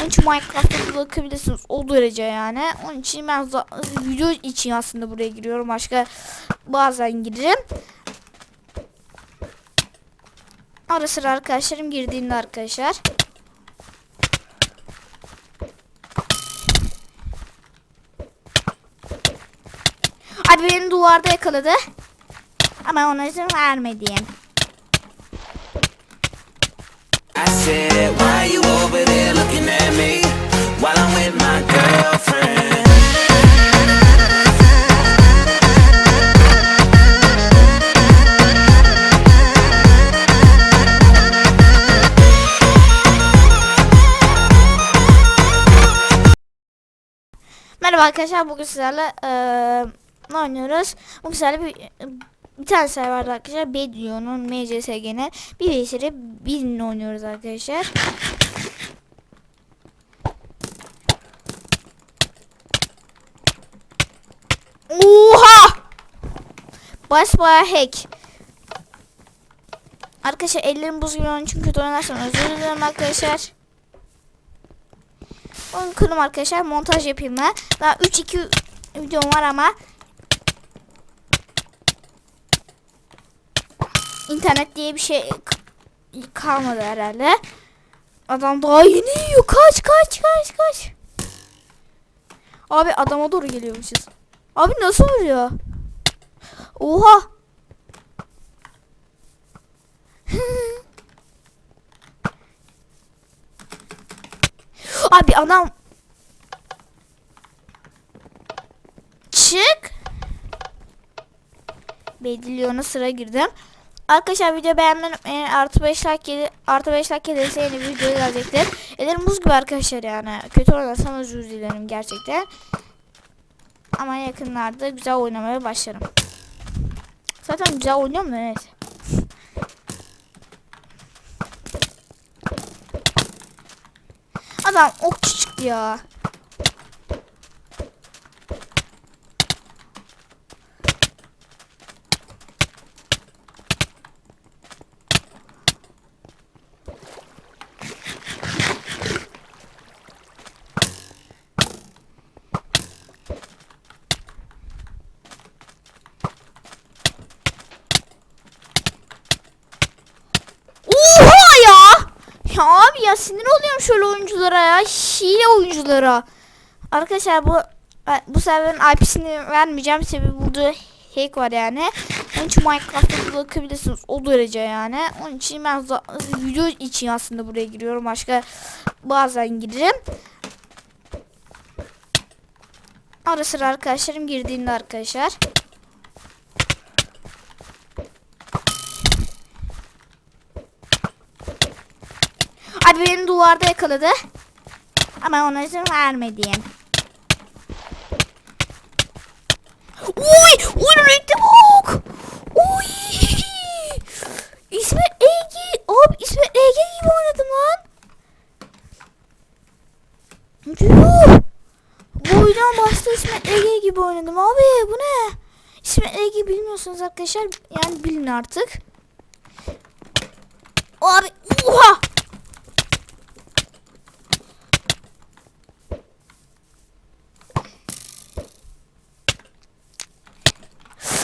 Onun için Minecraft'a bakabilirsiniz o derece yani. Onun için ben video için aslında buraya giriyorum. Başka bazen girerim. Ara sıra arkadaşlarım girdiğinde arkadaşlar. Abi beni duvarda yakaladı. Ama ona izin vermedim. Arkadaşlar bugün sizlerle eee ne oynuyoruz? Bugün sizlerle bir, bir tane serverda arkadaşlar Bedio'nun MCSG'nin bir vesile birini oynuyoruz arkadaşlar. Oha! Basbaya hack. Arkadaşlar ellerim buz gibi onun için kötü oynarsam özür dilerim arkadaşlar. Onu kırdım arkadaşlar. Montaj yapayım ben. Daha 3-2 videom var ama internet diye bir şey kalmadı herhalde. Adam daha yeni yiyor. Kaç kaç kaç kaç. Abi adama doğru geliyormuşuz. Abi nasıl vuruyor? Oha. Abi adam çık. Bediliyor'una sıra girdim. Arkadaşlar video beğenmeyi unutmayın. Artı 5 like artı 5 like gelirse yeni bir video gelecektir. Ellerim buz gibi arkadaşlar yani. Kötü oynarsam özür dilerim gerçekten. Ama yakınlarda güzel oynamaya başlarım. Zaten güzel oynuyorum da neyse. Adam okçu çıktı ya. Oha ya! Ya abi ya sinir oluyorum şöyle oyunculara ya. Hile oyunculara. Arkadaşlar bu bu serverin IP'sini vermeyeceğim. Sebebi burada hack var yani. Onun için Minecraft'a bakabilirsiniz o derece yani. Onun için ben video için aslında buraya giriyorum. Başka bazen girerim. Ara sıra arkadaşlarım girdiğinde arkadaşlar. Abi beni duvarda yakaladı. Ama ona izin vermedim. Uy! Uy renkli bak! Uy! İsmet Ege! Abi İsmet Ege gibi oynadım lan. Yuh! Bu oyundan başta İsmet Ege gibi oynadım abi bu ne? İsmet Ege bilmiyorsunuz arkadaşlar yani bilin artık. Abi oha!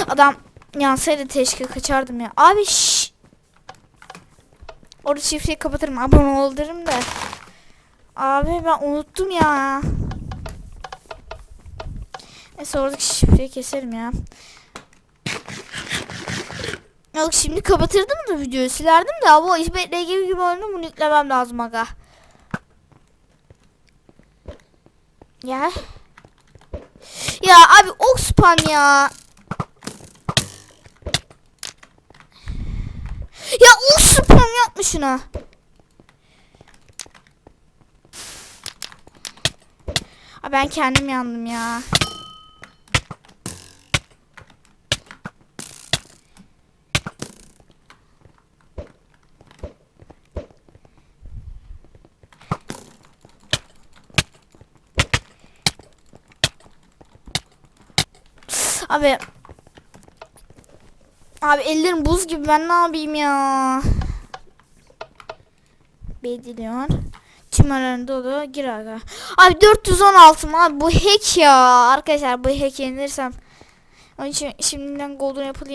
Adam yansaydı teşke kaçardım ya. Abi şşş. Orada şifreyi kapatırım. Abone ol derim de. Abi ben unuttum ya. Neyse oradaki şifreyi keserim ya. Yok şimdi kapatırdım da videoyu silerdim de ama İsmet gibi gibi oynadım bunu yüklemem lazım aga. Ya. Ya abi Oxpan ya. Ya o spam yapma şuna. Aa, ben kendim yandım ya. Abi Abi ellerim buz gibi ben ne yapayım ya? Bedilion. Tüm oluyor. Gir aga. Abi 416 mı abi bu hack ya. Arkadaşlar bu hack yenirsem. Onun için şimdiden golden apple.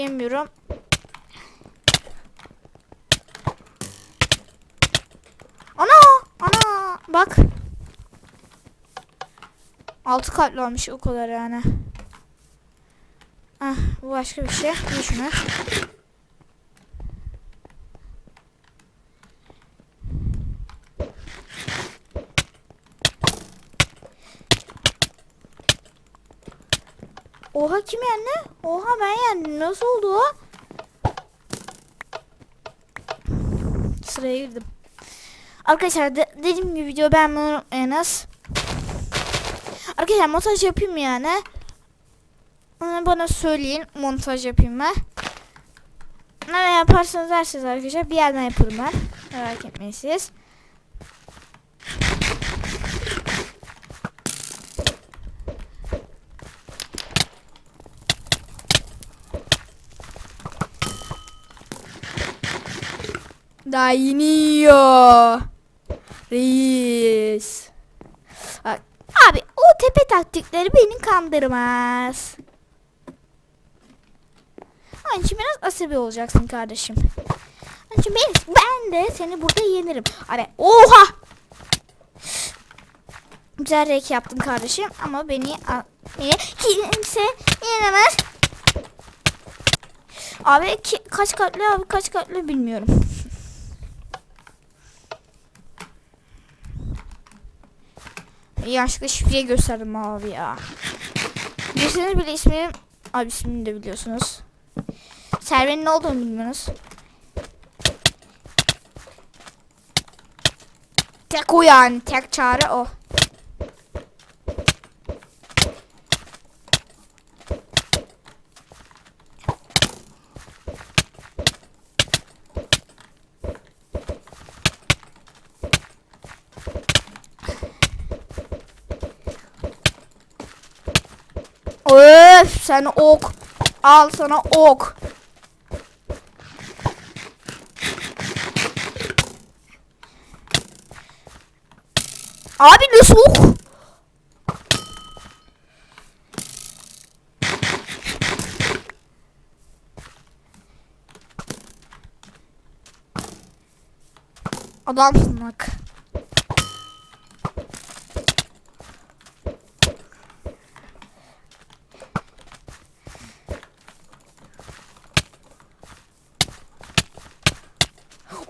Ana! Ana! Bak. Altı kalpli olmuş o kadar yani. Ah, bu başka bir şey. Ne şunu? Oha kim yendi? Oha ben yendim. Nasıl oldu o? Sıraya girdim. Arkadaşlar de, dediğim gibi video beğenmeyi unutmayınız. Arkadaşlar montaj yapayım yani? Bana söyleyin. Montaj yapayım mı? Ne yaparsanız dersiniz arkadaşlar. Bir yerden yaparım ben. Merak etmeyin siz. Daha yeni yiyor. Reis. Abi o tepe taktikleri beni kandırmaz. Onun için biraz asabi olacaksın kardeşim. Onun için ben, ben de seni burada yenirim. Abi oha! Güzel rek yaptın kardeşim ama beni, beni kimse yenemez. Abi ki, kaç katlı abi kaç katlı bilmiyorum. Yanlışlıkla şifreyi gösterdim abi ya. Bilirseniz bile ismini... Abi ismini de biliyorsunuz. Servenin ne olduğunu bilmiyorsunuz. Tek o yani. Tek çare o. Öf sen ok. Al sana ok. Abi nasıl ok? Adamsın bak.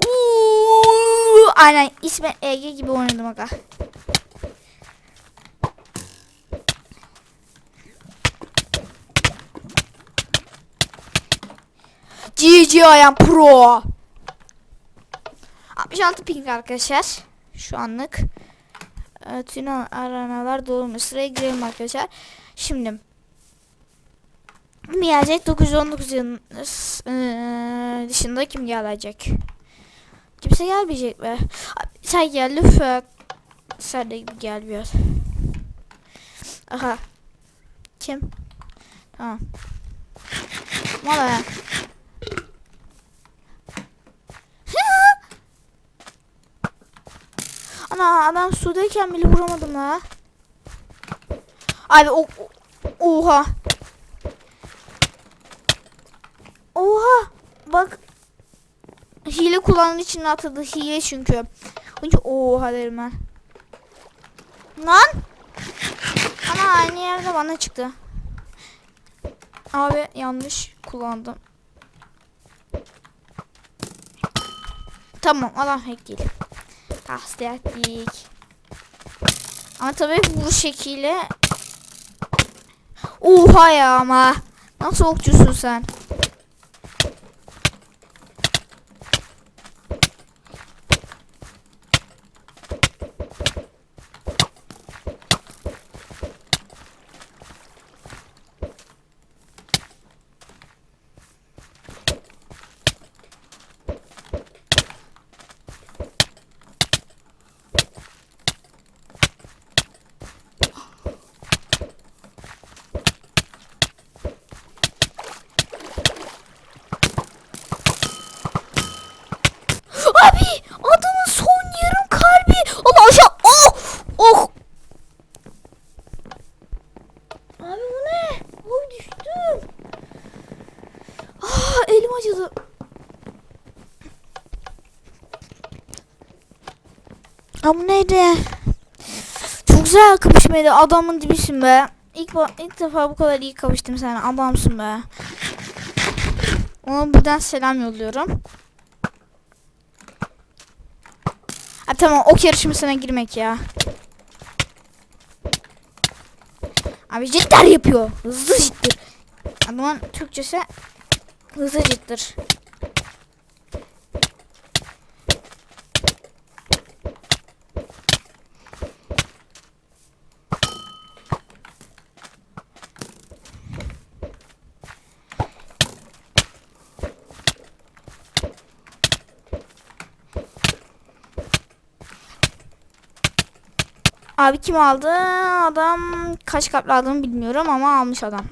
Uuu, aynen ismi Ege gibi oynadım aga. GG I am pro. 66 ping arkadaşlar. Şu anlık. Evet, tüm aranalar dolmuş. Sıraya girelim arkadaşlar. Şimdi. Kim gelecek? 919 yılın eee, dışında kim gelecek? Kimse gelmeyecek mi? Sen gel lütfen. Sen de gibi gel biraz. Aha. Kim? Tamam. Valla ya. Ana adam sudayken bile vuramadım la. Abi o, oha. Oha. Bak. Hile kullandığı için atladı. Hile çünkü. Önce oha derim ben. Lan. Ana aynı yerde bana çıktı. Abi yanlış kullandım. Tamam adam hack değil. Tahsil ettik. Ama tabii bu şekilde Oha ya ama. Nasıl okçusun sen? Bu neydi? Çok güzel kapışmaydı. Adamın dibisin be. İlk, ilk defa bu kadar iyi kapıştım sana. Adamsın be. Ona buradan selam yolluyorum. Ha, tamam ok yarışmasına girmek ya. Abi cidder yapıyor. Hızlı ciddir. Adamın Türkçesi hızlı ciddir. Abi kim aldı? Adam kaç kaplı aldığını bilmiyorum ama almış adam.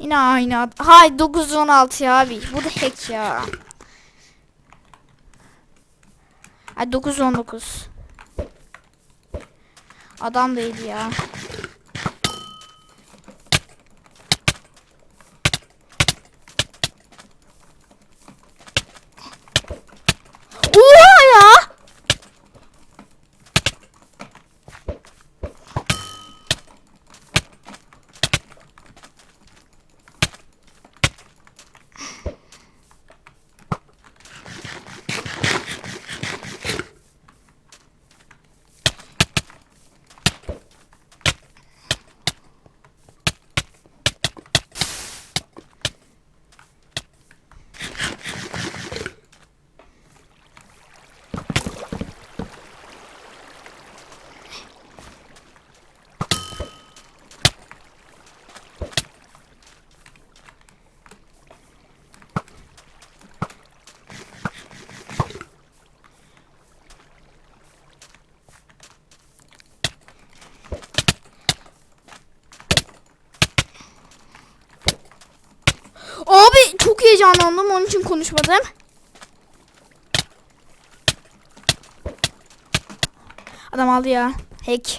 Yine aynı ad- Hay 916 ya abi. Bu da hack ya. Ay 919. Adam değil ya. Oha ya! Abi çok heyecanlandım onun için konuşmadım. Adam aldı ya. Hack.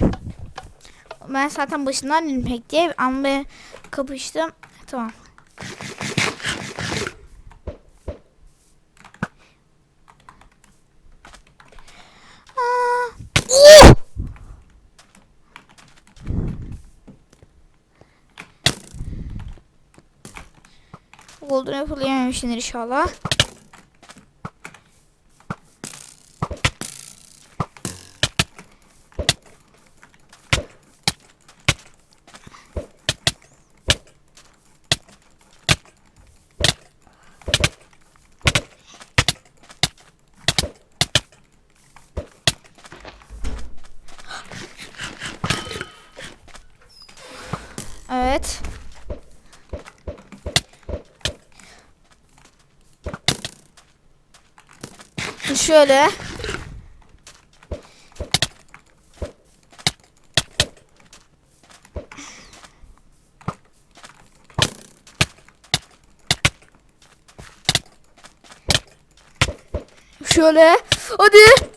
Ben zaten başından dedim hack diye ama ben kapıştım. Tamam. Golden Apple yememişsindir inşallah. Evet. Şöyle. Şöyle. Hadi.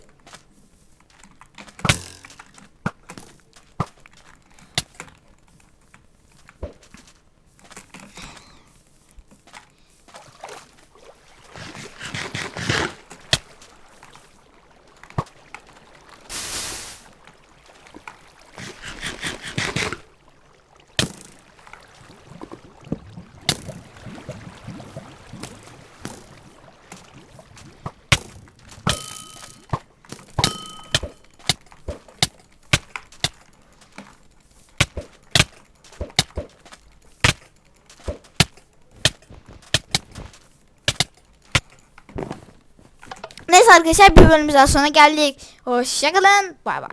Neyse arkadaşlar bir bölümümüzden sonra geldik. Hoşçakalın. Bay bay.